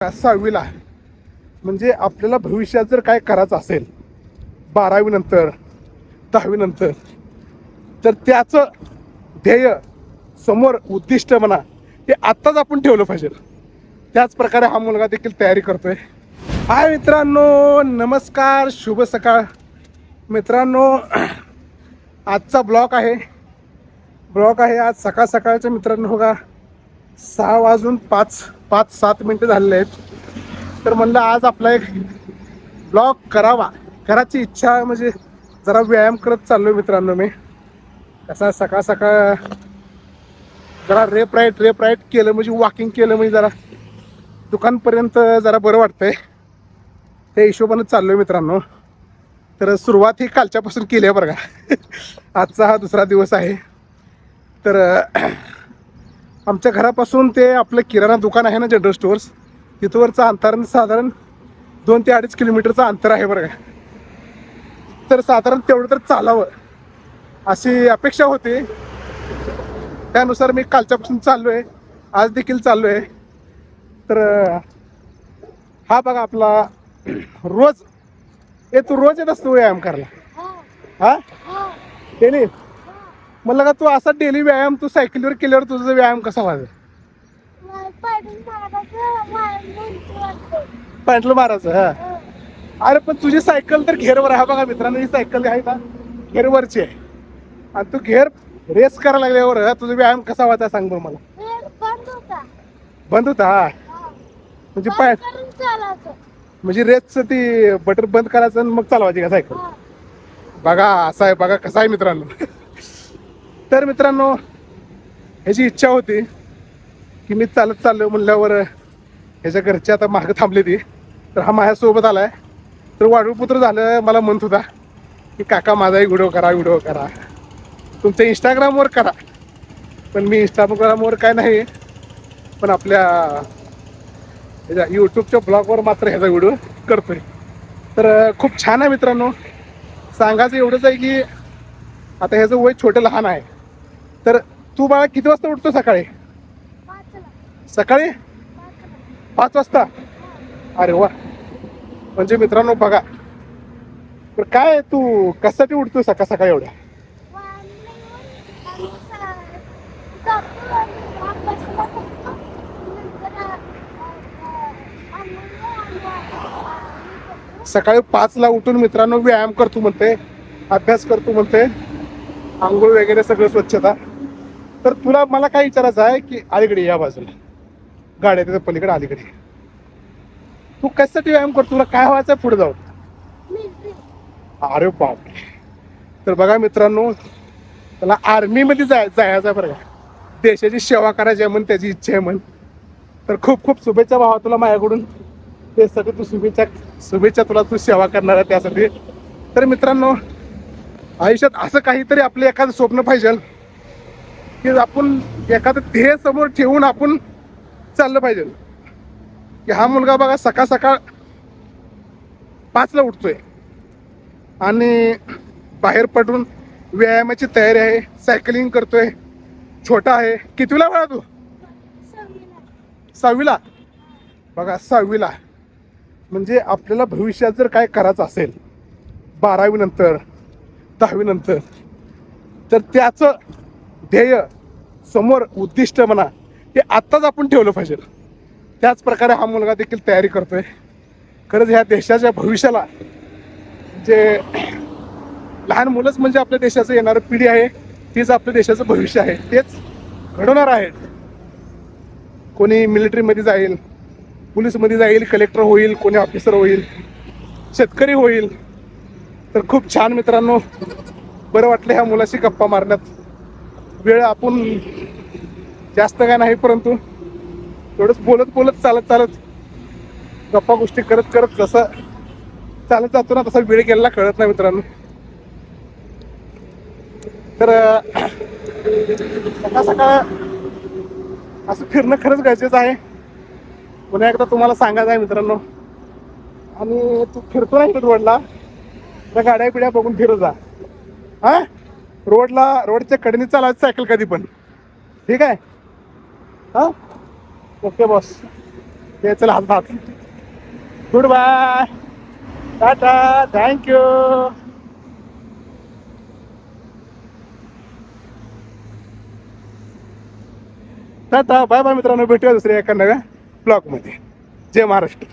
सहावीला म्हणजे आपल्याला भविष्यात जर काय करायचं असेल बारावी नंतर दहावी नंतर तर त्याचं ध्येय समोर उद्दिष्ट म्हणा ते आत्ताच आपण ठेवलं पाहिजे. त्याच प्रकारे हा मुलगा देखील तयारी करतोय. हाय मित्रांनो नमस्कार शुभ सकाळ. मित्रांनो आजचा ब्लॉग आहे. ब्लॉग आहे आज सकाळ सकाळच्या मित्रांनो हो सहा वाजून पाच पाच सात मिनटं झालेले आहेत. तर म्हणलं आज आपला एक ब्लॉग करावा. करायची इच्छा म्हणजे जरा व्यायाम करत चाललो मित्रांनो मी. कसा सकाळ सकाळ जरा रेप राईट रेप राईट केलं म्हणजे वॉकिंग केलं म्हणजे जरा दुकानपर्यंत जरा बरं वाटतंय. त्या हिशोबानं चाललो आहे मित्रांनो. तर सुरुवात ही कालच्यापासून केली आहे बरं का. आजचा हा दुसरा दिवस आहे. तर आमच्या घरापासून ते आपलं किराणा दुकान आहे ना जनरल स्टोअर्स तिथवरचं अंतर साधारण दोन ते अडीच किलोमीटरचं अंतर आहे बरं का. तर साधारण तेवढं तर चालावं अशी अपेक्षा होती. त्यानुसार मी कालच्यापासून चाललो आहे आज देखील चाललो आहे तर हा बघा आपला रोज ए तू रोज येत असतो व्यायाम करायला? हा. डेली म्हणलं का तू असा डेली व्यायाम तू सायकलीवर केल्यावर तुझा व्यायाम कसा व्हायचा पॅन्टल मारायचं हा. अरे पण तुझी सायकल तर घेरवर आहे. बघा मित्रांनो ही सायकल आहे ना घेरवरची आहे. आणि तू घेर रेस करायला लागल्यावर तुझा व्यायाम कसा व्हायचा सांग बरं मला. बंद होता हा. म्हणजे पाय म्हणजे रेसचं ती बटर बंद करायचं आणि मग चालवायची का सायकल बघा असं आहे बघा कसं आहे मित्रांनो. तर मित्रांनो ह्याची इच्छा होती की मी चालत चाललो म्हणल्यावर ह्याच्या घरची आता मागं थांबली ती. तर हा माझ्यासोबत आला आहे तर वाढूपुत्र झालं मला म्हणत होता की काका माझाही व्हिडिओ करा व्हिडिओ करा. तुमच्या इंस्टाग्रामवर करा. पण मी इंस्टाग्रामवर काय नाही पण आपल्या ह्याच्या यूट्यूबच्या ब्लॉगवर मात्र ह्याचा व्हिडिओ करतोय. तर खूप छान आहे मित्रांनो. सांगायचं एवढंच आहे की आता ह्याचं वय छोटं लहान आहे. तर तू बाळा किती वाजता उठतो सकाळी? सकाळी? पाच वाजता? अरे वा. म्हणजे मित्रांनो बघा. तर काय तू कशासाठी उठतो सकाळ सकाळी एवढ्या? सकाळी पाचला उठून मित्रांनो व्यायाम करतो म्हणते. अभ्यास करतो म्हणते. आंघोळ वगैरे सगळं स्वच्छता. तर तुला मला काय विचारायचं आहे की अलीकडे या बाजूला. गाड्या तिथं पलीकडे अलीकडे. तू कशासाठी व्यायाम करतो? तुला काय व्हायचं पुढे जाऊन? अरे बापरे. तर बघा मित्रांनो त्याला आर्मीमध्ये जाय जायचं आहे बरं का. देशाची सेवा करायची आहे म्हण त्याची इच्छा आहे म्हण. तर खूप खूप शुभेच्छा भावा तुला माझ्याकडून. त्यासाठी तू शुभेच्छा शुभेच्छा तुला तू सेवा करणार आहे त्यासाठी. तर मित्रांनो आयुष्यात असं काहीतरी आपलं एखादं स्वप्न पाहिजे की आपण एखादं ध्येय समोर ठेवून आपण चाललं पाहिजे. की हा मुलगा बघा सकाळ सकाळ पाचला उठतोय. आणि बाहेर पडून व्यायामाची तयारी आहे सायकलिंग करतोय. छोटा आहे. कितवीला वळा तू? सहावीला. बघा सहावीला. म्हणजे आपल्याला भविष्यात जर काय करायचं असेल बारावीनंतर दहावीनंतर तर त्याचं ध्येय समोर उद्दिष्ट म्हणा ते आत्ताच आपण ठेवलं पाहिजे. त्याच प्रकारे हा मुलगा देखील तयारी करतो आहे खरंच ह्या देशाच्या भविष्याला जे लहान मुलंच म्हणजे आपल्या देशाचं येणारं पिढी आहे तीच आपल्या देशाचं भविष्य आहे तेच घडवणार आहेत कोणी मिलिटरीमध्ये जाईल पोलीसमध्ये जाईल कलेक्टर होईल कोणी ऑफिसर होईल शेतकरी होईल. तर खूप छान मित्रांनो बरं वाटलं ह्या मुलाशी गप्पा मारण्यात. वेळ आपण जास्त काय नाही परंतु थोडंच बोलत बोलत चालत चालत गप्पा गोष्टी करत करत जसं चालत जातो ना तसा वेळ गेलेला कळत नाही मित्रांनो. तर सकाळ सकाळ असं फिरणं खरंच गरजेचं आहे. पुन्हा एकदा तुम्हाला सांगायचं आहे मित्रांनो. आणि तू फिरतो ना इकडे रोडला. त्या गाड्या बिड्या बघून फिरत जा. हा? रोडला रोडच्या कडेने चालायचं सायकल कधी पण. ठीक आहे? हा? ओके बॉस ते चला हात हात. Good bye tata thank you tata bye bye मित्रांनो. भेटूया दुसऱ्या एका नव्या ब्लॉगमध्ये जय महाराष्ट्र.